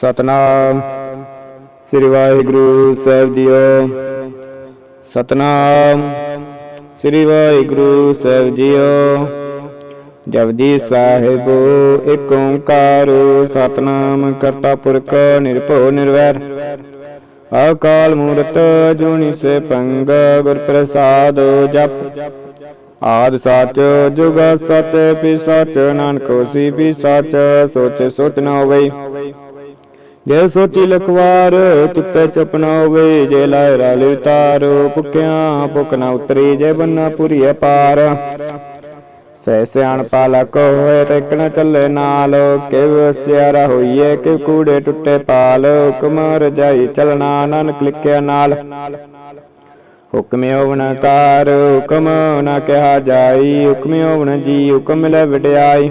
ਸਤਨਾਮ। ਸ੍ਰੀ ਵਾਹਿਗੁਰੂ ਸਾਹਿਬ ਜੀਓ। ਸਤਨਾਮ। ਸ੍ਰੀ ਵਾਹਿਗੁਰੂ ਸਾਹਿਬ ਜੀਓ। ਜਪਜੀ ਸਾਹਿਬ ਏਕ ਓੰਕਾਰ, ਸਤਨਾਮ ਕਰਤਾ ਪੁਰਖ, ਨਿਰਭਉ, ਨਿਰਵੈਰ। ਅਕਾਲ ਮੂਰਤ, ਜੁਨੀ ਸੇ ਪੰਗ, ਗੁਰ ਪ੍ਰਸਾਦ, ਜਪ। ਆਦ ਸਚ, ਜੁਗ ਸਤ ਪੀ ਸਚ ਨਾਨਕ ਹੋਸੀ ਪੀ ਸਚ ਸੋਚ ਸੋਚ ਨਾ ਹੋਵੇ ਜੇ ਸੋਚੀ ਲਖਵਾਰ ਚੁੱਪੇ ਚੁੱਪ ਹੋਵੇ, ਜੇ ਲਾਇ ਰਲ ਉਤਾਰੋ, ਭੁੱਖਿਆਂ ਭੁੱਖ ਨਾ ਉਤਰੀ, ਜੇ ਬੰਨਾ ਪੁਰੀ ਪਾਰ ਸਹਿ ਸਿਆਣ ਪਾਲਕ ਹੋਏ ਤੇ ਚੱਲੇ ਨਾਲ, ਕਿਵ ਸਿਆਰਾ ਹੋਈਏ ਕਿ ਕੂੜੇ ਟੁੱਟੇ ਪਾਲ, ਹੁਕਮ ਰਜਾਈ ਚਲਣਾ, ਨਾਨਕ ਲਿਖਿਆ ਨਾਲ। ਹੁਕਮੇ ਹੋਵਣ ਤਾਰ ਹੁਕਮ ਨਾ ਕਿਹਾ ਜਾਈ, ਹੁਕਮੇ ਹੋਵਣ ਜੀ, ਹੁਕਮ ਲੈ ਵਡਿਆਈ।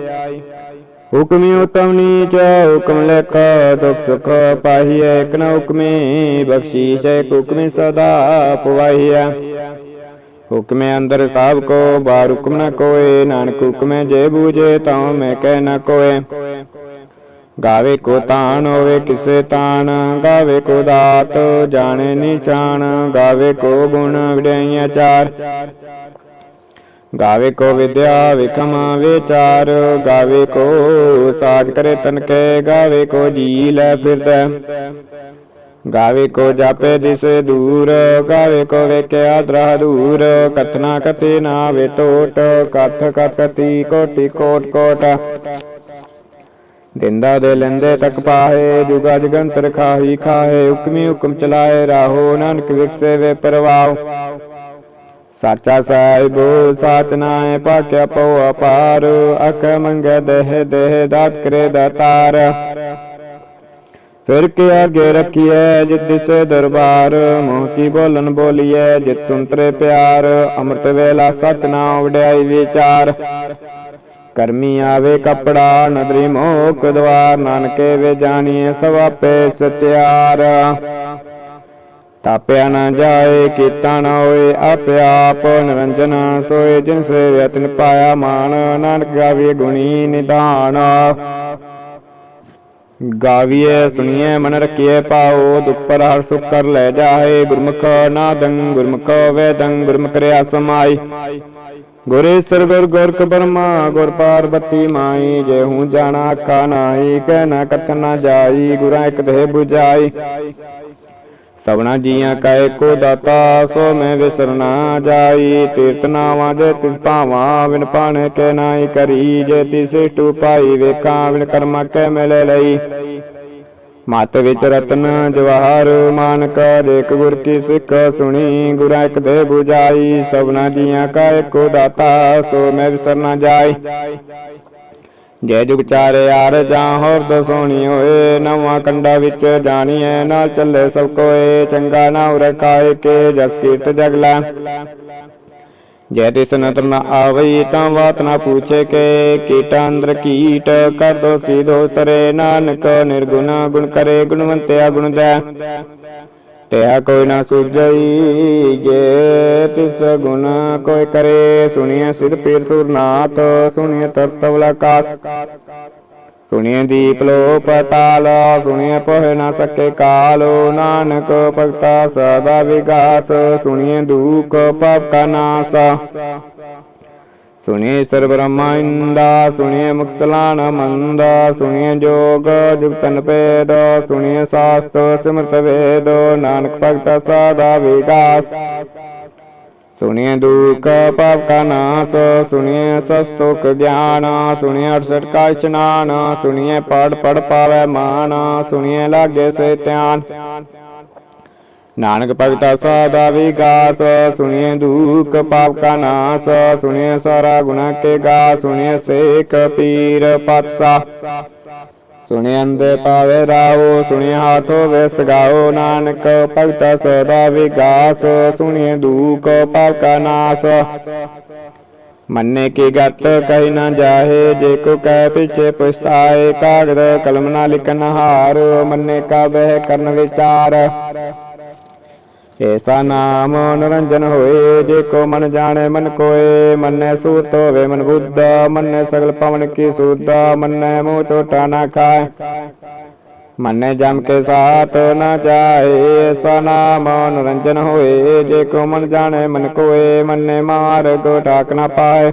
ਹੁਕਮੇ ਉਤਮ ਨੀਚ, ਹੁਕਮ ਲੈ ਦੁਖ ਸੁਖ ਪਾਹੀਐ, ਇਕ ਨਾ ਹੁਕਮੇ, ਬਖਸ਼ੀਸ਼ ਇਕ ਹੁਕਮੇ ਸਦਾ ਪਵਾਹੀਐ। ਹੁਕਮੇ ਅੰਦਰ ਸਭ ਕੋ, ਬਾਹਰ ਹੁਕਮ ਨ ਕੋਏ, ਨਾਨਕ ਹੁਕਮੇ ਜੇ ਬੂਝੇ, ਤਾਂ ਮੈਂ ਕਹਿ ਨ ਕੋਏ। ਗਾਵੇ ਕੋ ਤਾਣ, ਹੋਵੇ ਕਿਸੇ ਤਾਣ, ਗਾਵੇ ਕੋ ਦਾਤ, ਜਾਣੇ ਨਿਸ਼ਾਨ, ਗਾਵੇ ਕੋ ਗੁਣ ਵਿੜਾਈਆਂ ਚਾਰ। ਗਾਵੇ ਕੋ ਵਿਦਿਆ ਵਿਖਮ ਵਿਚਾਰ, ਗਾਵੇ ਕੋ ਸਾਜ ਕਰੇ ਤਨ ਕੇ ਗਾਵੇ ਕੋ ਜੀ ਲੈ ਫਿਰਦਾ। ਗਾਵੇ ਕੋ ਜਾਪੇ ਦਿਸੇ ਦੂਰ, ਗਾਵੇ ਕੋ ਵੇਖਿਆ ਦਰਹ ਦੂਰ। ਕਤਨਾ ਕਤੇ ਨਾ ਵੇ ਟੋਟ, ਕਥ ਕਥ ਕਤੀ ਕੋਟੀ ਕੋਟ ਕੋਟ। ਦਿੰਦਾ ਦੇ ਲੈਂਦੇ ਤੱਕ ਪਾਹੇ, ਜੁਗਾ ਜਗੰਤਰ ਖਾਹੀ ਖਾਹੇ, ਹੁਕਮੀ ਹੁਕਮ ਚਲਾਏ, ਰਾਹੋ ਨਾਨਕ ਵਿਖਸੇ ਵੇ ਪਰਵਾਹ। ਸਾਚਾ ਸਾਹਿਬ, ਸਾਚ ਪਾਕਿਆ ਪਉ ਅਪਾਰ, ਅਖ ਮੰਗੇ ਦੇਹ ਦੇਹ ਦਾਤ ਕਰੇ ਦਾਤਾਰ ਫਿਰ ਕੇ ਆਗੇ ਰਖੀਐ ਜਿਤ ਦਿਸੇ ਦਰਬਾਰ, ਮੋਹ ਕੀ ਬੋਲਨ ਬੋਲੀਐ ਜਿਤ ਸੁੰਤਰੇ ਪਿਆਰ। ਅੰਮ੍ਰਿਤ ਵੇਲਾ ਸਚ ਨਾਮ ਵਡਿਆਈ ਵਿਚਾਰ। ਕਰਮੀ ਆਵੇ ਕਪੜਾ, ਨਦਰੀ ਮੋਕ ਦਵਾਰ, ਨਾਨਕੇ ਵੇ ਜਾਣੀਏ ਸਵਾਪੇ ਆਪੇ ਸਤਿਆਰ। ਤਾਪਿਆ ਨਾ ਜਾਏ, ਕੀਤਾ ਨਾ ਹੋਏ, ਆਪੇ ਆਪ ਨਿਰੰਜਨ ਸੋਏ, ਜਿਨ ਸੇਵਿਆ ਤਿਨ ਪਾਇਆ ਮਾਨ ਨਾਨਕ ਗਾਵੇ ਗੁਣੀ ਨਿਧਾਨ ਗਾਵੀਏ, ਸੁਣੀਏ, ਮਨ ਰਖੀਏ, ਪਾਓ ਦੁਪਰ ਹਰ ਸੁਖ ਕਰ ਲੈ ਜਾਏ। ਗੁਰਮੁਖ ਨਾਦੰ, ਗੁਰਮੁਖ ਵੇਦੰ, ਗੁਰਮੁਖ ਰਿਆ ਸਮਾਈ। ਗੁਰੇਸ਼ਰ ਗੁਰ ਗੁਰਕ ਬਰਮਾ, ਗੁਰ ਪਾਰਬਤੀ ਮਾਈ, ਜੇ ਹੂੰ ਜਾਣਾ ਆਖਾ ਨਾਹੀ, ਕਹਿ ਨਾ ਕਥਨ ਨਾ ਜਾਈ, ਗੁਰਾਂ ਇਕ ਦੇ 부ਜਾਈ ਸਭਨਾ ਜੀਆਂ ਕਾ ਕੋ ਦਾਤਾ, ਸੋ ਮੈਂ ਵਿਸਰਨਾ ਜਾਈ। ਤੀਰਤ ਨਾਵਾਂ ਜੇ ਤਿਸ ਭਾਵਾਂ, ਬਿਨ ਪਾਣੇ ਕੇ ਨਾਈ ਕਰੀ। ਜੇ ਤਿਸ ਟੂ ਪਾਈ ਵੇਖਾਂ, ਬਿਨ ਕਰਮਾ ਕੇ ਮਿਲੇ ਲਈ। ਮਤ ਵਿੱਚ ਰਤਨ ਜਵਾਹਰ, ਮਾਨਕ ਦੇਖ ਗੁਰ ਕੀ ਸਿੱਖ ਸੁਣੀ। ਗੁਰਾਂ ਇੱਕ ਦੇ 부ਜਾਈ ਸਭਨਾ ਜੀਆਂ ਕਾ ਏਕੋ ਦਾਤਾ, ਸੋ ਮੈਂ ਵਿਸਰਨਾ ਜਾਈ। ਜੈ ਜੁਗ ਚਾਰੇ ਯਾਰ ਜਾਂ ਹੋਰ ਦਸੋਣੀ ਹੋਏ, ਨਵਾਂ ਕੰਡਾ ਵਿੱਚ ਜਾਣੀਐ ਨਾਲ ਚੱਲੇ ਸਭ ਕੋਏ, ਚੰਗਾ ਨਾ ਉਰਕਾਏ ਕੇ ਜਸ ਕੀਰਤ ਜਗਲਾ। ਜੈ ਤਿਸ ਨਤਰ ਨਾ ਆਵਈ ਤਾਂ ਬਾਤ ਨਾ ਪੁੱਛੇ ਕੇ, ਕੀਟਾ ਅੰਦਰ ਕੀਟ ਕਰ ਦੋ ਸੀਧੋ ਨਾਨਕ ਨਿਰਗੁਣ ਗੁਣ ਕਰੇ, ਗੁਣਵੰਤਿਆ ਗੁਣ ਦੈ। ਤਿਆ ਕੋਈ ਨਾ ਸੁਝਈ, ਜੇ ਤਿਸ ਗੁਣ ਕੋਈ ਕਰੇ ਸੁਣੀਏ ਸਿਰ ਪੀਰ ਸੁਰਨਾਥ ਸੁਣੀਏ ਤਰਤਵਲ ਆਕਾਸ ਸੁਣੀਏ ਦੀਪ ਲੋ ਪਤਾਲ ਸੁਣੀਏ ਪੋਹਿ ਨਾ ਸਕੇ ਕਾਲੋ, ਨਾਨਕ ਭਗਤਾ ਸਦਾ ਵਿਗਾਸ ਸੁਣੀਏ ਦੁਖ ਪਾਪ ਕਾ ਨਾਸ। ਸੁਣੀਏ ਸਰਬ ਬ੍ਰਹਮਾਇੰਦਾ ਸੁਣੀਏ ਮੁਕਸਲਾਨ ਮੰਦਾ ਸੁਣੀਏ ਜੋਗ ਜੁਗਤਨ ਪੇਦ ਸੁਣੀਏ ਸਾਸਤ ਸਿਮਰਤ ਵੇਦ, ਨਾਨਕ ਭਗਤ ਸਦਾ ਵਿਗਾਸ। ਸੁਣੀਏ ਦੁਖ ਪਾਪ ਕਾ ਨਾਸ, ਸੁਣੀਏ ਸਸਤੋਕ ਗਿਆਨ, ਸੁਣੀਏ ਅਠਸਠ ਕਾ ਇਸ਼ਨਾਨ, ਸੁਣੀਏ ਪੜ ਪੜ ਪਾਵੇ ਮਾਨ, ਸੁਣੀਏ ਲਾਗੇ ਸੇ ਧਿਆਨ। ਨਾਨਕ ਭਗਤਾ ਸਦਾ ਵਿਗਾਸ ਸੁਣੀਏ ਦੁਖ ਪਾਪ ਕਾ ਨਾਸ ਸੁਣੀਏ ਸਾਰਾ ਗੁਨਾ ਕੇ ਗਾ ਸੁਣੀਏ ਸੇਖ ਪੀਰ ਪਤਸਾ ਸੁਣਿ ਅੰਦੇ ਪਾਵੇ ਰਾਓ ਸੁਣਿ ਹਾਥੋ ਵੇ ਸਗਾਓ, ਨਾਨਕ ਭਗਤਾ ਸਦਾ ਵਿਗਾਸ ਸੁਣਿ ਦੁਖ ਪਾਪ ਕਾ ਨਾਸ। ਮੰਨੇ ਕੀ ਗਤ ਕਹੀ ਨਾ ਜਾਹੇ, ਜੇ ਕੋ ਕਹਿ ਪਿਛੇ ਪਛਤਾਏ, ਕਾਗਦ ਕਲਮ ਨਾ ਲਿਖਨ ਹਾਰ ਮੰਨੇ ਕਾ ਬਹਿ ਕਰਨ ਵਿਚਾਰ। ਐਸਾ ਨਾਮ ਨਿਰੰਜਨ ਹੋਏ, ਜੇ ਕੋ ਮਨ ਜਾਣੇ ਮਨ ਕੋਏ, ਮੰਨੇ ਸੂਤ ਹੋਵੇ ਮਨ ਬੁੱਧ, ਮੰਨੇ ਸਗਲ ਪਵਨ ਕੀ ਸੂਧ ਮੰਨੈ ਮੂਹ ਚੋਟਾ ਨਾ ਖਾਏ। ਮੰਨੇ ਜਮ ਕੇ ਸਾਥ ਨਾ ਜਾਏ ਏਸਾ ਨਾਮ ਮਨੋਰੰਜਨ ਹੋਏ, ਜੇ ਕੋ ਮਨ ਜਾਣੇ ਮਨ ਕੋਏ, ਮੰਨੇ ਮਾਰਗ ਠਾਕ ਨਾ ਪਾਏ।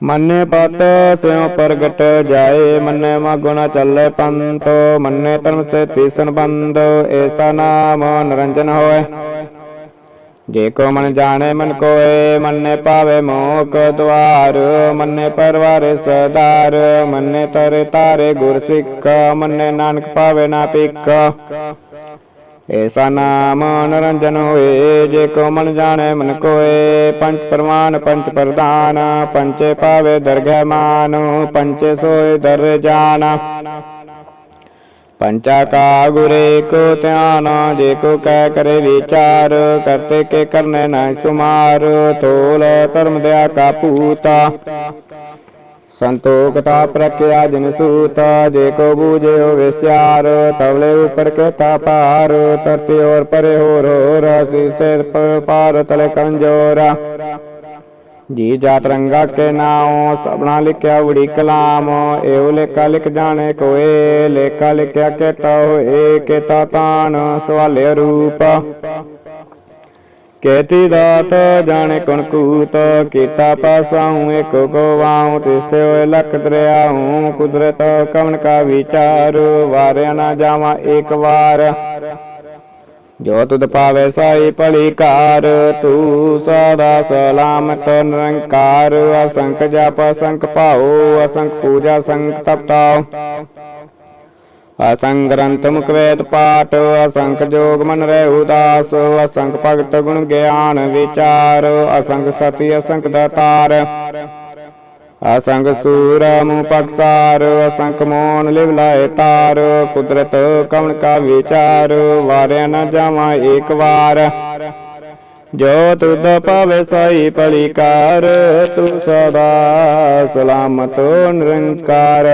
ਮੰਨੇ ਪਤ ਸਿਉ ਪ੍ਰਗਟ ਜਾਏ, ਮੰਨੇ ਮਾ ਚੱਲੇ ਪੰਤ ਮੰਨੇ ਧਰਮ ਸੇ ਤੀਸਨ ਬੰਦ ਐਸਾ ਨਾਮ ਨਿਰੰਜਨ ਹੋਏ। ਜੇ ਕੋ ਮਨ ਜਾਣੇ ਮਨ ਕੋਏ, ਮੰਨੇ ਪਾਵੇ ਮੋਕ ਦਵਾਰ ਮੰਨੇ ਪਰਵਾਰੇ ਸਦਾਰ ਮੰਨੇ ਤਰੇ ਤਾਰੇ ਗੁਰ ਸਿੱਖ, ਮੰਨੇ ਨਾਨਕ ਪਾਵੇ ਨਾ ਪਿੱਖ ਐਸਾ ਨਾਮ ਨਿਰੰਜਨ ਹੋਏ, ਜੇ ਕੋ ਮਨ ਜਾਣੇ ਮਨ ਕੋਏ। ਪੰਚ ਪ੍ਰਮਾਨ ਪੰਚ ਪ੍ਰਦਾਨ ਪੰਚੇ ਪਾਵੇ ਦਰਗਹਿ ਮਾਨ ਪੰਚੇ ਸੋਏ ਦਰ ਜਾਣ ਪੰਚਾ ਕਾ ਗੁਰੇ ਕੋ ਧਿਆਨ, ਜੇ ਕੋ ਕਹਿ ਕਰੇ ਵਿਚਾਰ, ਕਰਤੇ ਕੇ ਕਰਨੇ ਨਾ ਸੁਮਾਰ। ਤੋਲ ਧਰਮ ਦਿਆ ਕਾ ਪੂਤਾ। ਸੰਤੋਖਤਾ ਪ੍ਰਕਿਆ ਜਨ ਸੂਤ, ਜੇ ਕੋ ਬੂਝਿਓ ਵਿਚਾਰ ਤਵਲੇ ਉਪਰ ਕੇ ਤਾ ਪਾਰ ਤਰਤੇ ਔਰ ਪਰੇ ਹੋਰ ਹੋਰ ਸਿਰ ਪਾਰ ਤਲੇ ਕੰਜੋਰਾ। ਜੀ ਜਾਤ ਰੰਗਾ ਕੇ ਨਾਉ, ਸਭਨਾ ਲਿਖਿਆ ਉੜੀ ਕਲਾਮ, ਇਹੋ ਲੇਖਾ ਲਿਖ ਜਾਣੇ ਕੋਏ, ਲੇਖਾ ਲਿਖਿਆ ਕੇਤਾ ਹੋਏ ਕੇਤਾ ਤਾਨ ਸਵਾਲੇ ਰੂਪ। ਕੇਤੀ ਦਾਤ ਜਾਣੇ ਕਣ ਕੂਤ, ਕੀਤਾ ਪਾਸਾਉ ਇਕ ਗੋਵਾਉ, ਤਿਸਤੇ ਹੋਏ ਲਖ ਦਰਿਆਉ, ਕੁਦਰਤ ਕਵਨ ਕਾ ਵਿਚਾਰ, ਵਾਰਿਆ ਨਾ ਜਾਵਾਂ ਏਕ ਵਾਰ। ਜੋ ਤੁਧ ਪਾਵੇ ਸਾਈ ਭਲੀ ਕਾਰ, ਤੂੰ ਸਦਾ ਸਲਾਮਤ ਨਿਰੰਕਾਰ, ਅਸੰਖ ਜਪ ਅਸੰਖ ਭਾਉ, ਅਸੰਖ ਪੂਜਾ ਸੰਖ ਤਪਤਾਉ। ਅਸੰਗ ਗ੍ਰੰਥ ਮੁਖ ਵੇਦ ਪਾਠ, ਅਸੰਖ ਜੋਗ ਮਨ ਰਹਿ ਉਦਾਸ, ਅਸੰਖ ਭਗਤ ਗੁਣ ਗਿਆਨ ਵਿਚਾਰ, ਅਸੰਖ ਸਤੀ, ਅਸੰਖ ਦਾਤਾਰ। ਅਸੰਗ ਸੂਰ ਮੂ ਪਕਸਾਰ ਅਸੰਖ ਮੋਨ ਲਿਵ ਲਾਏ ਤਾਰ। ਕੁਦਰਤ ਕਵਣ ਕਾ ਵਿਚਾਰ, ਵਾਰਿਆ ਨ ਜਾਵਾਂ ਏਕ ਵਾਰ। ਜੋ ਤੁਧ ਪਾਵੇ ਸਾਈ ਭਲੀ ਤੂੰ ਸਦਾ ਸਲਾਮਤ ਨਿਰੰਕਾਰ।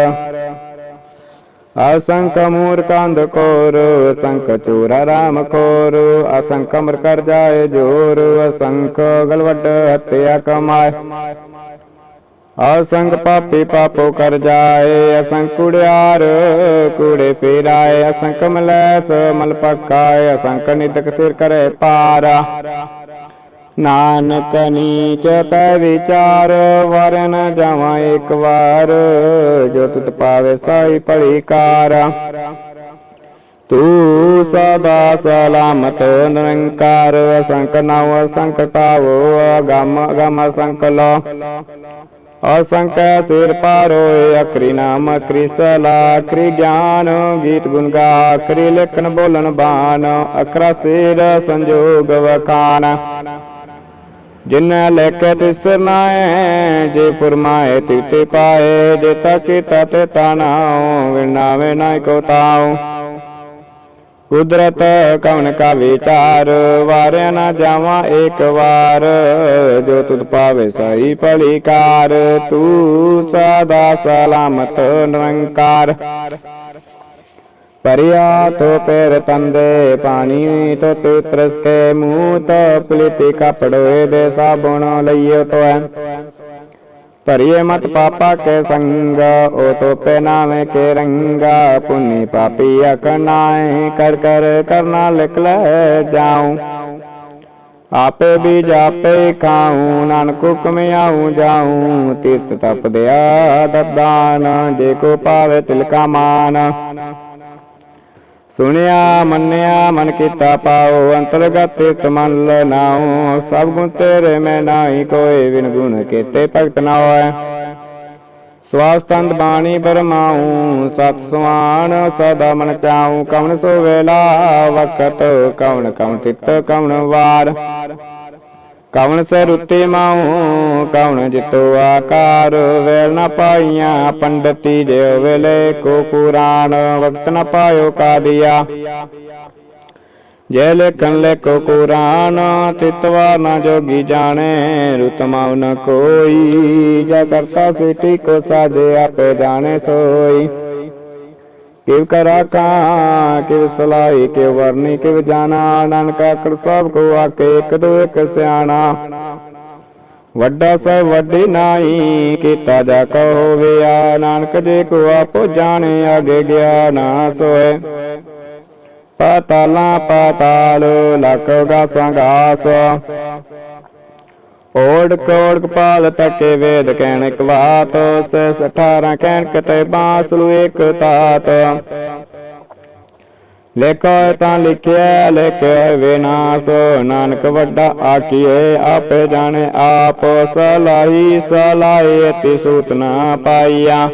ਅਸੰਖ ਮੂਰ ਕੰਦ ਕੋਰ, ਅਸੰਖ ਚੋਰਾ ਰਾਮ ਕੋਰ ਅਸੰਖ ਅਮਰ ਕਰ ਜਾਏ ਜੋਰ, ਅਸੰਖ ਗਲਵਟ ਹੱਤਿਆ ਕਮਾਏ। ਅਸੰਗ ਪਾਪੀ ਪਾਪੋ ਕਰ ਜਾਏ ਅਸੰਗ ਕੁੜਿਆਰ ਕੂੜੇ ਪੀਰਾਏ ਅਸੰਗ ਮਲੈਸ ਮਲ ਪਕਾਏ ਅਸੰਗ ਨਿਦਕ ਸਿਰ ਕਰੇ ਪਾਰਾ। ਨਾਨਕ ਨੀਚ ਪੈ ਵਿਚਾਰ ਵਰਨ ਨ ਜਾਵਾਂ ਇੱਕ ਵਾਰ। ਜੋ ਤੁਤ ਪਾਵੇ ਸਾਈ ਭਲੀ ਕਾਰ ਤੂੰ ਸਦਾ ਸਲਾਮਤ ਨਿਰੰਕਾਰ ਅਸੰਕ ਨਵ ਅਸੰਕ ਕਾਵੋ ਅਗਮ ਅਗਮ ਅਸੰਕ ਲੋ। ਅਸੰਖ ਸਿਰ ਪਾਰੋਏ ਅਕਰੀ ਨਾਮ ਅਕਰੀ ਸਲਾ ਅਕਰੀ ਗਿਆਨ, ਗੀਤ ਗੁਣ ਗਾ ਅਕਰੀ ਲਖਨ ਬੋਲਣ ਬਾਣ ਅਕਰਾ ਸਿਰ ਸੰਜੋਗ ਵਖਾਨ ਜਿਨ ਲੈਕੇ ਤਿਸ ਨਾਏ ਜੇ ਪੁਰਮਾਏ ਤਿਤੇ ਪਾਏ, ਜੇ ਤਕੇ ਤਤ ਤਾਨਾਉ ਵਿਨਾਵੇ ਨਾ ਕੋ ਤਾਉ। ਕੁਦਰਤ ਕਵਨ ਕਾ ਵਿਚਾਰ, ਵਾਰਿਆ ਨਾ ਜਾਵਾਂ ਏਕ ਵਾਰ, ਜੋ ਤੁਧ ਪਾਵੇ ਸਹੀ ਭਲੀ ਕਾਰ ਤੂੰ ਸਦਾ ਸਲਾਮਤ ਨਿਰੰਕਾਰ। ਪਰਿਆ ਤੋ ਪੈਰ ਤੰਦੇ ਪਾਣੀ ਤੋ ਤੇ ਤਰਸ ਕੇ ਮੂੰਹ ਤੋ ਪਲਿਤੀ ਕਪੜੋਏ ਦੇ ਸਾਬੁਣ ਲਈਓ ਤੋ ਭਰੀਏ ਮਤ ਪਾਪਾ ਕੇ ਸੰਗ ਓ ਤੋ ਪੇ ਨਾਵੇਂ ਕੇ ਰੰਗਾ। ਪੁਨੀ ਪਾਪੀ ਅਕਨਾਏ ਕਰ ਕਰ ਕਰਨਾ ਲਿਖ ਲੈ ਜਾਉ। ਆਪੇ ਵੀ ਜਾਪੇ ਖਾਉ, ਨਾਨਕ ਹੁਕਮ ਆਉ ਜਾਉ। ਤੀਰਥ ਤਪ ਦਿਆ ਦਦਾਨ ਜੇ ਕੋ ਪਾਵੇ ਸੁਣਿਆ, ਮੰਨਿਆ, ਮਨ ਕੀਤਾ ਪਾਉ ਅੰਤਰਗਤ ਤਿਤ ਮਨ ਲਨਾਉ ਸਭ ਗੁਣ ਤੇਰੇ ਮੈਂ ਨਾਹੀ, ਕੋਈ ਵਿਨ ਗੁਣ ਕੀਤੇ ਭਗਤ ਨਾ ਹੋਏ। ਸਵਾਸਤੰਦ ਬਾਣੀ ਬਰਮਾਉ, ਸਤ ਸੁਆਨ ਸਦਾ ਮਨ ਚਾਉ, ਕਵਨ ਸੋ ਵੇਲਾ, ਵਕਤ ਕਵਨ ਕਵਨ ਤਿਤ ਕਵਨ ਵਾਰ। ਕਵਨ ਸੇ ਰੁੱਤੀ ਮਾਉ ਕਵਨ ਜਿਤੋ ਆਕਾਰ। ਵੇਲ ਨ ਪਾਈਆਂ ਪੰਡਤੀ ਜੇ ਵੇਲੇ, ਕੋ ਪੁਰਾਣ ਵਕਤ ਨ ਪਾਇਓ ਕਾਦੀਆ। ਜੇ ਲੇਖਨ ਲੇਖੋ ਕੁਰਾਨ ਤਿਤਵਾ ਨ ਜੋਗੀ ਜਾਣੇ ਰੁਤਮਾਉ ਨ ਕੋਈ। ਜਾ ਕਰਤਾ ਸਿਟੀ ਕੋ ਸਾਜੇ ਆਪੇ ਜਾਣੇ ਸੋਈ। ਕਿਵ ਕਰਾ ਕਾ, ਕਿਵ ਸਲਾਈ ਕਿਵ ਵਰਨੀ, ਕਿਵ ਜਾਣਾ, ਨਾਨਕ ਆਕੜ ਸਭ ਕੋ ਆਕੇ ਇੱਕ ਦੋ ਇੱਕ ਸਿਆਣਾ। ਵੱਡਾ ਸਭ ਵੱਡੀ ਨਾਈ ਕੀਤਾ ਜਾ ਕੋ ਹੋਵਿਆ ਨਾਨਕ ਜੇ ਕੋ ਆਪੋ ਜਾਣੇ, ਅਗੇ ਗਿਆਨ ਸੋਏ। ਪਾਤਾਲਾਂ ਪਾਤਾਲ, ਲਖ ਗਾਸਾਂ ਗਾਸ ਓੜ ਕੋੜ ਕਪਾਲ ਤਕੇ ਵੇਦ ਕਹਿਣ ਕਵਾਤ ਸੈਸ 18 ਕਹਿਣ ਕਤੇ ਬਾਸਲੂ ਇੱਕ ਤਾਤ। ਲੇਖੋ ਤਾਂ ਲਿਖਿਆ ਲਿਖਿਆ ਵਿਨਾਸ਼, ਨਾਨਕ ਵੱਡਾ ਆਖੀਏ ਆਪੇ ਜਾਣੇ ਆਪ, ਸਲਾਹੀ ਸਲਾਹੀ ਤੇ ਨਾ ਪਾਈਆ।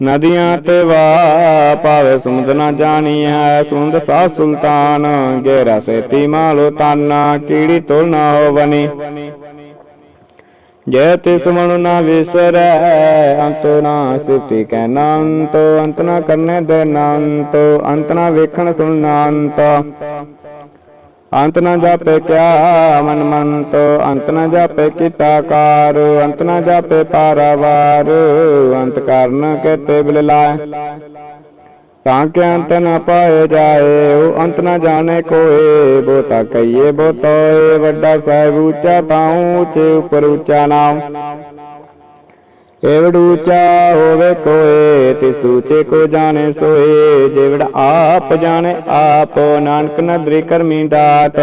ਨਦੀਆਂ ਤੇ ਵਾ ਪਾਵੇ ਸਮੁੰਦ ਨਾ ਜਾਣੀਐ ਸੁੰਦ ਸਾ ਸੁਲਤਾਨ ਗੇਰਾ ਸੇਤੀ ਮਾਲੋ ਤਾਨਾ, ਕੀੜੀ ਤੁਲ ਨਾ ਹੋਵਨੀ। ਜੈ ਤਿਸ ਮਨੁ ਨਾ ਵਿਸਰੈ, ਅੰਤ ਨਾ ਸਿਫਤੀ ਕੈ ਨਾੰਤ ਅੰਤ ਨਾ ਕਰਨੇ ਦੇ ਨਾੰਤ, ਅੰਤ ਨਾ ਵੇਖਣ ਸੁਣਨਾ ਅੰਤ। ਅੰਤ ਨਾ ਜਾਪੇ ਕਿਆ ਮਨ ਮੰਤ ਅੰਤ ਨਾ ਜਾਪੇ ਕੀਤਾ ਕਾਰ, ਅੰਤ ਨਾ ਜਾਪੇ ਪਾਰਾਵਾਰ, ਅੰਤ ਕਰਨ ਕੇ ਬਿਲ ਲਾਏ ਤਾਂ ਕਿ ਅੰਤ ਨ ਪਾਏ ਜਾਏ, ਉਹ ਅੰਤ ਨ ਜਾਣੇ ਕੋਏ ਬੋਤਾ ਕਈਏ ਬੋਤੋਏ ਵੱਡਾ ਸਾਹਿਬ ਉੱਚਾ ਤਾਉ ਉੱਚੇ, ਉੱਪਰ ਉੱਚਾ ਨਾਮ ਏਵੜ ਉੱਚਾ ਹੋਵੇ ਕੋਏ, ਤਿਸ ਉੱਚੇ ਕੋ ਜਾਣੇ ਸੋਏ, ਜਿਵੜ ਆਪ ਜਾਣੇ ਆਪ, ਨਾਨਕ ਨਦਰੀ ਕਰਮੀ ਦਾਤ।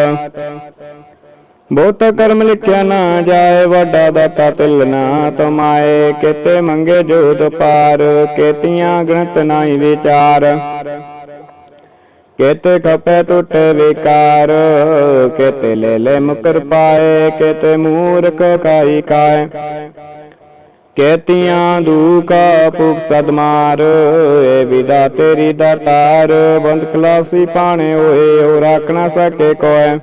ਬਹੁਤ ਕਰਮ ਲਿਖਿਆ ਨਾ ਜਾਏ, ਵੱਡਾ ਦਾਤਾ ਤਿਲ ਨਾ ਤਮਾਏ, ਕਿਤੇ ਮੰਗੇ ਜੋਤ ਪਾਰ ਕੇਤੀਆਂ ਗਣਤ ਨਾਹੀ ਵਿਚਾਰ। ਕੇਤੇ ਖਪੇ ਟੁੱਟੇ ਵਿਕਾਰ, ਕੇਤੇ ਲੈ ਲੈ ਮੁਕਰ ਪਾਏ, ਕੇਤੇ ਮੂਰਖ ਕਾਈ ਕਾਏ ਕੇਤੀਆਂ ਦੂਕਾ ਭੁਖ ਸਦਮਾਰ ਏ ਵਿਦਾ ਤੇਰੀ ਦਾਤਾਰ ਬੰਦ ਕਲਾਸੀ ਪਾਣੇ ਹੋਏ ਉਹ ਰੱਖ ਨਾ ਸਕੇ ਕੋਏ।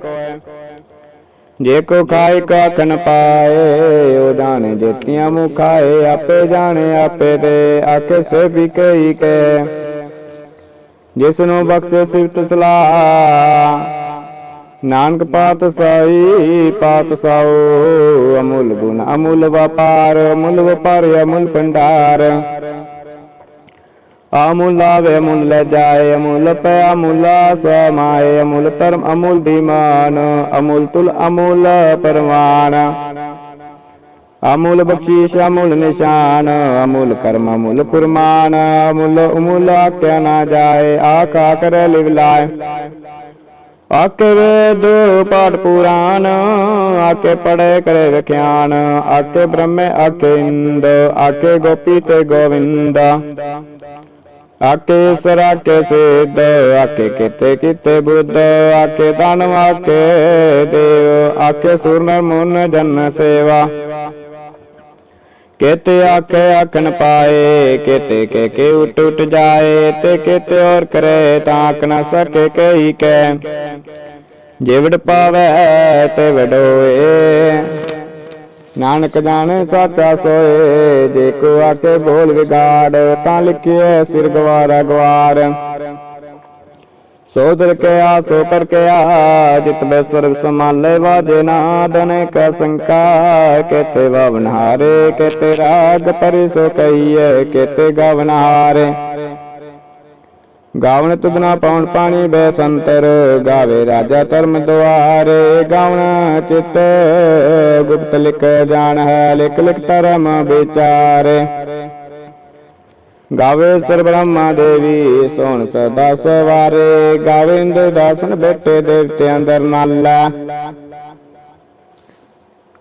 ਜੇ ਕੋ ਖਾਏ ਕਾਖਨ ਪਾਏ ਉਹ ਜਾਣੇ ਜੇਤੀਆਂ ਮੁਖਾਏ ਆਪੇ ਜਾਣੇ ਆਪੇ ਦੇ ਆਕੇ ਸੇ ਵੀ ਕਈ ਕੇ ਜਿਸ ਨੂੰ ਬਖਸ਼ੇ ਸਿਫਤ ਸਲਾਹ ਨਾਨਕ ਪਾਤ ਸਾਈ, ਪਾਤ ਸਾਉ ਅਮੁੱਲ ਗੁਣ, ਅਮੁੱਲ ਵਪਾਰ ਅਮੁੱਲ ਵਪਾਰ, ਅਮੁੱਲ ਭੰਡਾਰ। ਅਮੁੱਲ ਆਵੇ, ਅਮੁੱਲ ਲੈ ਜਾਏ, ਅਮੁੱਲ ਪੈ, ਅਮੁੱਲ ਸਮਾਏ ਅਮੁੱਲ ਧਰਮ, ਅਮੁੱਲ ਦੀਮਾਨ ਅਮੁੱਲ ਤੁਲ, ਅਮੁੱਲ ਪਰਮਾਨ ਅਮੁੱਲ ਬਖਸ਼ੀਸ਼, ਅਮੁੱਲ ਨਿਸ਼ਾਨ, ਅਮੁੱਲ ਕਰਮ, ਅਮੁੱਲ ਕੁਰਮਾਨ, ਅਮੁੱਲ ਅਮੁੱਲ ਆਖਿਆ ਨਾ ਜਾਏ, ਆਖਾ ਕਰ ਲਿਵ ਲਾਏ ਆਕੇ ਵੇਦ ਪਾਠ ਪੁਰਾਣ ਆਕੇ ਪੜੇ ਕਰੇ ਵਿਖਿਆਨ ਆਕੇ ਬ੍ਰਹਮੇ ਆਕੇ ਇੰਦ ਆਕੇ ਗੋਪੀ ਤੇ ਗੋਵਿੰਦ। ਆਕੇ ਸਰਾ ਕੇ ਸਿੱਧ ਆਕੇ ਕਿਤੇ ਕਿਤੇ ਬੁੱਧ ਆਕੇ ਦਾਨਵ ਆਕੇ ਦੇਵ ਆਕੇ ਸੁਰ ਮੁਨ ਜਨ ਸੇਵਾ। ਕੇਤੇ ਆਖੇ ਆਖਣ ਪਾਏ, ਕੇਤੇ ਕੇ ਕੇ ਉਟ ਉਟ ਜਾਏ ਤੇ ਕੇਤੇ ਔਰ ਕਰੇ ਤਾਂ ਨਾ ਸਕੇ ਕਈ ਕੈ ਜਿਵੜ ਪਾਵੇ ਤੇ ਵਡੋਏ ਨਾਨਕ ਜਾਣੇ ਸਾਚਾ ਸੋਏ, ਜੇ ਕੋ ਆਕੇ ਬੋਲ ਵਿਗਾੜ ਤਾਂ ਲਿਖਿਐ ਸਿਰ ਗਵਾਰਾ ਗਵਾਰ। ਸੋਦਰ ਕੇ ਆ ਸੋ ਕਰ ਕੇ ਜਿਤ ਬੈ ਸਰਬ ਸਮਾਲੇ ਵਾਜੇ ਨਾਦ ਅਨੇਕ ਸੰਕਾ ਕੇਤੇ ਵਵਨ ਹਾਰੇ, ਕੇਤੇ ਰਾਗ ਪਰਿਸੋ ਕਈਏ ਕੇਤੇ ਗਵਨ ਹਾਰੇ। ਗਾਵਣ ਤੁਧਨਾ ਪਵਨ ਪਾਣੀ ਬੈ ਸੰਤਰ, ਗਾਵੇ ਰਾਜਾ ਧਰਮ ਦੁਆਰੇ। ਗਾਵਣ ਚਿਤ ਗੁਪਤ ਲਿਖ ਜਾਣ ਹੈ, ਲਿਖ ਲਿਖ ਧਰਮ ਵਿਚਾਰੇ। ਗਾਵੇ ਸਰ ਬ੍ਰਹਮਾ ਦੇਵੀ ਸੋਣ ਸਦਾ ਸਵਾਰੇ। ਗਾਵਿੰਦ ਦਾਸਨ ਬੈਠੇ ਦੇਵਤੇ ਅੰਦਰ ਨਾਲਾ।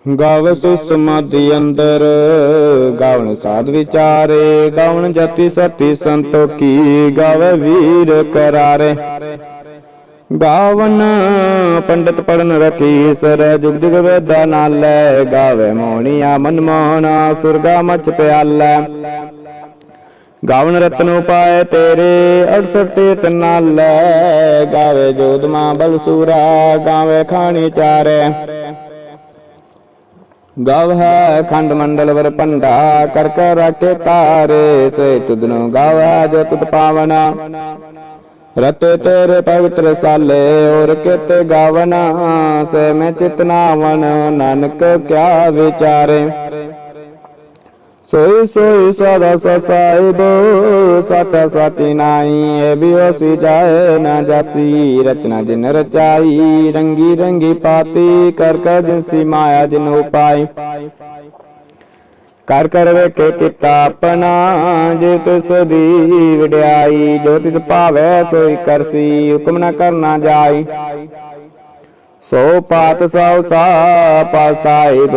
ਗਾਵੇ ਸੁ ਸਮਾਧੀ ਅੰਦਰ ਗਾਵਣ ਸਾਧ ਵਿਚਾਰੇ। ਗਾਵਣ ਜਤੀ ਸਤੀ ਸੰਤੋਖੀ ਗਾਵੇ ਵੀਰ ਕਰਾਰੇ। ਗਾਵਨ ਪੰਡਤ ਪੜਨ ਰਖੀ ਸਰ ਜੁਗ ਜੁਗ ਵੇਦਾ ਨਾਲੇ। ਗਾਵੇ ਮੋਹਣੀਆ ਮਨ ਮੋਹਣਾ ਸੁਰਗਾ ਮਚ ਪਿਆਲਾ। ਗਾਵਨ ਰਤਨ ਉਪਾਏ ਤੇਰੇ 68 ਤੀਰਤ ਨਾਲ ਗਾਵੇ ਜੋਦਮਾ ਬਲਸੂਰਾ ਗਾਵੇ ਖਾਣੀ ਚਾਰੇ। ਗਾਵ ਖੰਡ ਮੰਡਲ ਵਰ ਪੰਡਾ ਕਰ ਕਰ ਰਾਖੇ ਤਾਰੇ। ਸੇ ਤੁਧਨੋ ਗਾਵਾ ਜੋ ਤੁਧ ਪਾਵਨਾ। ਰਤੇ ਤੇਰੇ ਪਵਿੱਤਰ ਸਾਲੇ ਔਰ ਕਿਤੇ ਗਾਵਨਾ। ਸੇ ਮੈਂ ਚਿਤਨਾਵਨ ਨਾਨਕ ਕਿਆ ਵਿਚਾਰੇ। ਸੋਈ ਸੋਈ ਸਦਾ ਸਸਾਇਬ, ਸਤ ਸਤੀ ਨਾਈ ਏ ਬਿਵਸੀ ਜਾਏ ਨਾ ਜਾਸੀ, ਰਚਨਾ ਜਿਨ ਰਚਾਈ, ਰੰਗੀ ਰੰਗੀ ਪਾਤੀ, ਕਰ ਕਰ ਜਿਨਸੀ ਮਾਇਆ ਜਿਨ ਉਪਾਈ। ਕਰ ਕਰ ਵੇਖੇ ਕੀਤਾ ਆਪਣਾ, ਜੇ ਤਿਸ ਦੀ ਵਿੜਾਈ ਜੋ ਤਿਸ ਭਾਵੈ ਸੋਈ ਕਰਸੀ, ਹੁਕਮ ਨਾ ਕਰਨਾ ਜਾਈ। ਸੋ ਪਾਤ ਸਭ ਸਾ ਪਾਸਾਇਬ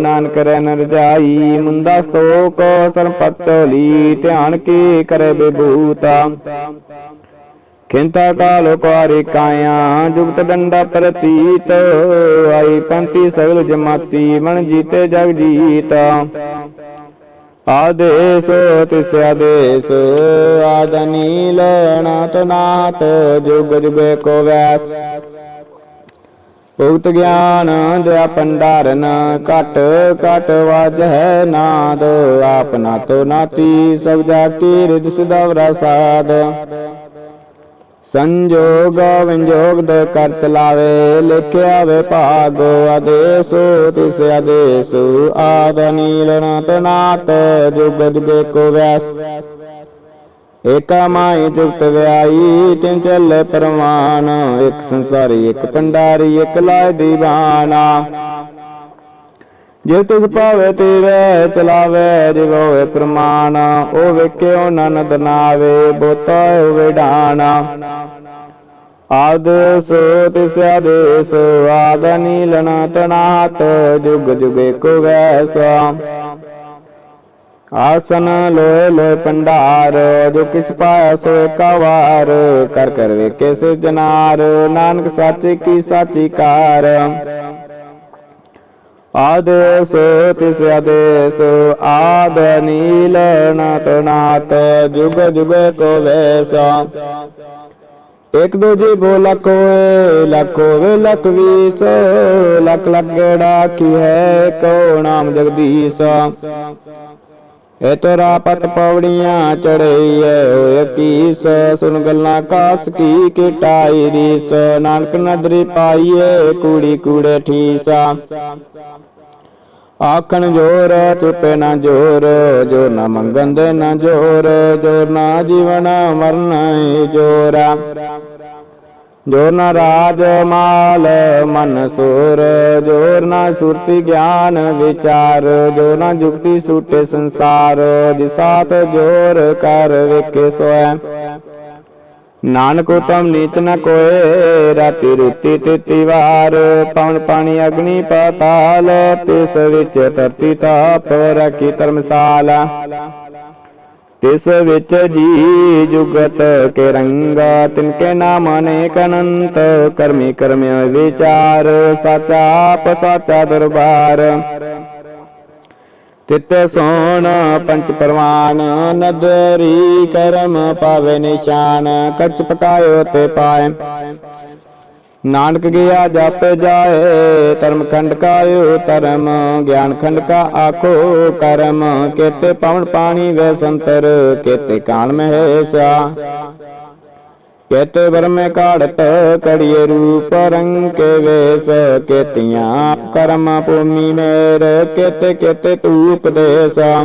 ਨਾਨਕ ਰਨ ਰਜਾਈ ਮੁੰਦਾ ਸਤੋਕ ਸਰਪਤ ਚੋਲੀ ਧਿਆਨ ਕੀ ਕਰੇ ਬਿਭੂਤਾ ਖਿੰਤਾ ਕਾਲ ਕੁਆਰੀ ਕਾਇਆ, ਜੁਗਤ ਡੰਡਾ ਪ੍ਰਤੀਤ। ਆਈ ਪੰਤੀ ਸਗਲ ਜਮਾਤੀ, ਮਨ ਜੀਤੇ ਜਗ ਜੀਤਾ। ਆਦੇਸ, ਤਿਸ ਆਦੇਸ ਆਦਨੀ ਲੈਣਾ ਨਾਤ, ਜੁਗ ਜੁਗੇ ਕੋ ਵੈਸ। ਭੁਗਤ ਗਿਆਨ ਦਿਆ ਪੰਡਾਰਨ ਘਟ ਘਟ ਵਾਜ ਹੈ ਨਾਦ। ਆਪਨਾ ਤੋ ਨਾਤੀ, ਸਭ ਜਾ ਕੀ ਰਿਦ ਸੁਦਵਰਾ ਸੰਜੋਗ, ਵਿੰਜੋਗ ਦੇ ਕਰ ਚਲਾਵੇ, ਲਿਖਿਆ ਵਿਭਾਗ ਆਦੇਸ, ਤਿਸ ਆਦੇਸ, ਆਦ ਨੀਲਨ ਤਨਾਤ ਜੁਗ ਜੁਗੇ ਕੋ ਵੈਸ ਏਕਾ ਮਾਈ ਜੁਗਤ ਵਿਆਈ, ਤਿੰਨ ਚੱਲੇ ਪਰਮਾਨ ਇੱਕ ਸੰਸਾਰੀ, ਇੱਕ ਪੰਡਾਰੀ, ਇੱਕ ਲਾਇ ਦੀਵਾਨਾ। ਜੇ ਤਿਸ ਭਾਵੇ ਤੇਰੇ ਚਲਾਵੇ ਜਿਵੋਵੇ ਪ੍ਰਮਾਣ ਉਹ ਵੇਖਿਓ ਨਨਦ ਨਾਵੇ, ਬੋਤਾ ਹੋਵੇ ਢਾਣਾ ਆਦੇਸ ਤਿਸ ਆਦੇਸ, ਆਦ ਨੀਲਨ ਤਨਾਤ ਜੁਗ ਜੁਗੇ ਕੋ ਵੈਸਾ। ਆਸਨ ਲੋਏ ਲੋਏ ਪੰਡਾਰ, ਜੋ ਕਿਸ ਪਾਇਆ ਕਵਾਰ ਕਰ ਕਰ ਵੇਖੇ ਸਿਰਜਨਾਰ ਨਾਨਕ ਸਾਚੀ ਕੀ ਸਾਚੀ ਕਾਰ। ਆਦੇਸ, ਤਿਸ ਆਦੇਸ, ਆਦ ਨੀਲ ਨਾਤ ਨਾਤ ਜੁਗ ਜੁਗ ਕੋ ਵੈਸਾ। ਇਕ ਦੂਜੀ ਬੋ ਲਖੋ ਹੋਏ, ਲੱਖ ਹੋਵੇ ਲੱਖ ਵੀਸ। ਲੱਖ ਲੱਖ ਕੀ ਹੈ ਕੋ ਨਾਮ ਜਗਦੀਸ਼। ਏ ਤੋਰਾ ਪਤ ਪੌੜੀਆਂ ਚੜਈਏ ਓਏ ਕੀਸ ਸੁਨ ਗੱਲਾਂ ਕਾਸ ਕੀ ਕਿਟਾਈ ਰੀਸ। ਨਾਨਕ ਨਦਰੀ ਪਾਈਏ, ਕੂੜੀ ਕੂੜੇ ਠੀਸਾ। ਆਖਣ ਜੋਰ, ਚੁੱਪੇ ਨਾ ਜੋਰ, ਜੋ ਨਾ ਮੰਗਣ ਦੇ ਨਾ ਜੋਰ ਜੋਰ ਨਾ ਜੀਵਨ ਮਰਨਾ ਏ ਜੋਰਾ। ਜੋਰ ਨਾ ਰਾਜ ਮਾਲ ਮਨ ਸੂਰ ਜੋਰ ਨਾ ਸੁਰਤੀ ਗਿਆਨ ਵਿਚਾਰ, ਜੋ ਨਾ ਜੁਗਤੀ ਸੂਟੇ ਸੰਸਾਰ ਜਿਸਾਤ ਜੋਰ ਕਰ ਵੇਖੇ ਸੋਐ। ਨਾਨਕ ਉਤਮ ਨੀਤ ਨ ਕੋਏ, ਰਾਤੀ ਰੁਤੀ ਤਿਤੀ ਵਾਰ, ਪਵਨ ਪਾਣੀ ਅਗਨੀ ਪਾਤਾਲ, ਤਿਸ ਵਿੱਚ ਧਰਤੀ ਤਾਪ ਰਖੀ ਧਰਮਸਾਲਾ। ਤਿਸ ਵਿੱਚ ਜੀ ਜੁਗਤ ਕੇ ਰੰਗਾ ਤਿਨਕੇ ਨਾਮ ਅਨੇਕ ਅਨੰਤ, ਕਰਮੀ ਕਰਮਿ ਵਿਚਾਰ, ਸਾਚਾ ਆਪ, ਸਾਚਾ ਦਰਬਾਰ। ਤਿਤ ਸੋਣ ਪੰਚ ਪਰਵਾਨ, ਨਦਰੀ ਕਰਮ ਪਾਵੇ ਨਿਸ਼ਾਨ, ਕਚ ਪਕਾਇਓ ਤੇ ਪਾਏ। ਨਾਨਕ ਗਿਆ ਜਪ ਜਾਏ, ਧਰਮ ਖੰਡ ਕਾਇਓ ਧਰਮ ਗਿਆਨ ਖੰਡ ਕਾ ਆਖੋ ਕਰਮ, ਕੇਤੇ ਪਵਨ ਪਾਣੀ ਵੇ ਸੰਤਰ, ਕੇਤੇ ਕਾਲ ਮਹੇਸ਼ਾ ਕੇਤੇ ਬਰਮੇ ਕਾੜਤ ਕੜੀਏ ਰੂਪ ਰੰਗ ਕੇ ਵੇਸ, ਕੇਤੀਆਂ ਕਰਮ ਭੂਮੀ ਮੇਰ, ਕੇਤੇ ਕੇਤੇ ਤੂ ਉਪਦੇਸਾ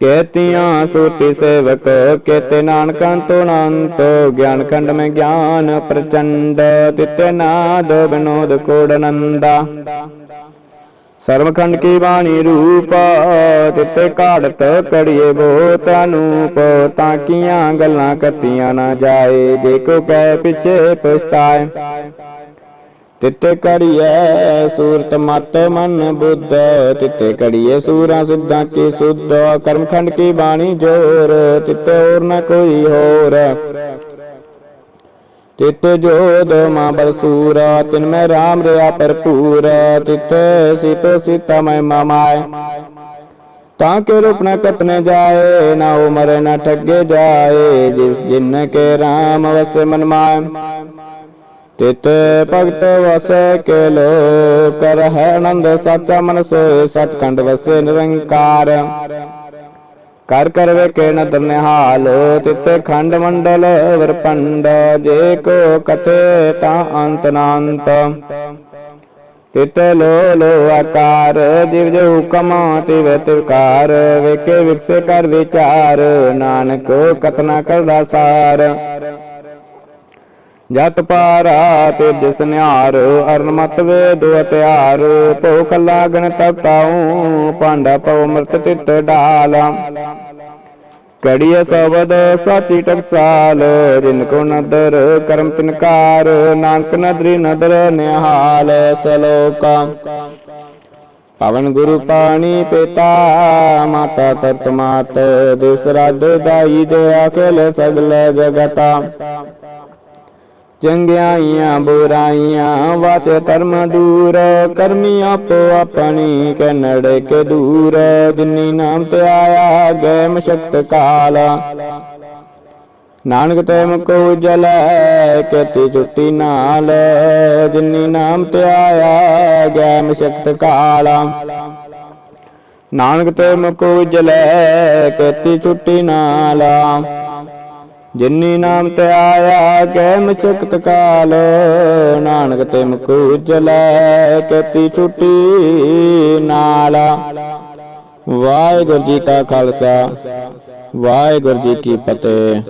ਕੇਤੀਆਂ ਸੂਤੀ ਸੇਵਕ ਕੇਤੇ ਨਾਨਕਾਂ ਤੋਂ ਅਨੰਤ, ਗਿਆਨ ਖੰਡ ਮੈਂ ਗਿਆਨ ਪ੍ਰਚੰਡ, ਤਿਤੇ ਨਾਦ ਬਿਨੋਦ ਕੋੜਨੰਦਾ ਸਰਵਖੰਡ ਕੀ ਬਾਣੀ ਰੂਪ, ਤਿਤੇ ਘਾੜਤ ਕੜੀਏ ਬੋਤ ਅਨੂਪ, ਤਾਂ ਕੀਆਂ ਗੱਲਾਂ ਕੱਤੀਆਂ ਨਾ ਜਾਏ, ਜੇ ਕੋ ਕਹਿ ਪਿੱਛੇ ਪਛਤਾਏ। ਤਿੱਤੇ ਕੜੀਐ, ਸੂਰਤ ਮਤ ਮਨ ਬੁੱਧ। ਤਿੱਤੇ ਕੜੀਐ, ਸੂਰਾ ਸਿੱਧਾਂ ਕੀ ਸੁਧ। ਕਰਮਖੰਡ ਕੀ ਬਾਣੀ ਜੋਰ, ਤਿੱਤੇ ਹੋਰ ਨ ਕੋਈ ਹੋਰ। ਤਿੱਤੇ ਜੋਦ ਮਾਂ ਬਲਸੂਰਾ ਤਿਨ ਮੈਂ ਰਾਮ ਰਿਆ ਭਰਪੂਰ। ਤਿੱਤੇ ਸੀਤੋ ਸੀਤਾ ਮੈਂ ਮਮਾਏ ਤਾਂ ਕੇ ਰੂਪਣਾ ਕਤਨੇ ਜਾਏ, ਨਾ ਉਮਰ ਨਾ ਠੱਗੇ ਜਾਏ। ਜਿਸ ਜਿਨ ਕੇ ਰਾਮ ਵਸੇ ਮਨ ਮਾਏ। ਤਿਤ ਭਗਤ ਵਸੈ ਕੇ ਲੋ ਕਰ ਹੈ ਆਨੰਦ ਸੱਚਾ ਮਨ ਸੋਏ, ਸਚਖੰਡ ਵਸੇ ਨਿਰੰਕਾਰ। ਕਰ ਕਰ ਵੇਖੇ ਨਦਰ ਨਿਹਾਲ, ਤਿਤੇ ਖੰਡ ਮੰਡਲ ਵਰਪੰਡ ਜੇ ਕੋ ਕਥੇ ਤਾਂ ਅੰਤ ਨਾੰਤ। ਤਿਤ ਲੋ ਲੋ ਆਕਾਰ, ਜਿਵ ਜੋ ਹੁਕਮ ਤਿਵ ਤਿਵਕਾਰ ਵੇਖੇ ਵਿਕਸੇ ਕਰ ਵਿਚਾਰ, ਨਾਨਕ ਕਤਨਾ ਕਰਦਾ ਸਾਰ। ਜਤ ਪਾਰਾ ਤੇ ਦਿਸ ਨਿਹਾਰ, ਅਰਨ ਵੇਦ ਅਤਿਆਰ ਭੁਖ ਲਾਗਣ ਤਤਾਉ ਪਾਂਡਾ ਪਉ ਮਰਤ ਤਿਤ ਡਾਲਾ ਕੜੀਏ ਸਬਦ ਸਾਚੀ ਟਕਸਾਲ, ਜਿਨ ਕੋ ਨਦਰ ਕਰਮ ਤਿਨਕਾਰ ਨਾਨਕ ਨਦਰੀ ਨਦਰ ਨਿਹਾਲ ਸਲੋਕਾ। ਪਵਨ ਗੁਰੂ ਪਾਣੀ ਪਿਤਾ, ਮਾਤਾ ਤਰਤ ਮਾਤ ਦਿਸ ਰਾਜ ਦਾਈ ਦੇ ਅਕਲ ਸਗਲ ਜਗਤਾ। ਚੰਗਿਆਈਆਂ, ਬੁਰਾਈਆਂ, ਵਾਚੇ ਧਰਮ ਦੂਰ। ਕਰਮੀ ਆਪੋ ਆਪਣੀ ਕੈ ਕੇ ਦੂਰ। ਜਿਨੀ ਨਾਮ ਤੇ ਆਇਆ ਗੈ ਮਸ਼ਕਤ ਕਾਲ। ਨਾਨਕ ਤੇ ਕੋ ਜਲੈ ਕੇਤੀ ਛੁੱਟੀ ਨਾਲ। ਜਿਨੀ ਨਾਮ ਤੇ ਆਇਆ ਗੈ ਮਸ਼ਕਤ ਕਾਲ। ਨਾਨਕ ਤੇ ਕੋ ਜਲੈ ਕੇਤੀ ਛੁੱਟੀ ਨਾਲ। ਜਿਨੀ ਨਾਮ ਤੇ ਆਇਆ ਗੈ ਮਚਕਤ ਕਾਲ, ਨਾਨਕ ਤੇ ਮੁਖ ਉਜਲੈ ਕਤੀ ਛੁੱਟੀ ਨਾਲ। ਵਾਹਿਗੁਰੂ ਜੀ ਕਾ ਖਾਲਸਾ, ਵਾਹਿਗੁਰੂ ਜੀ ਕੀ ਫਤਿਹ।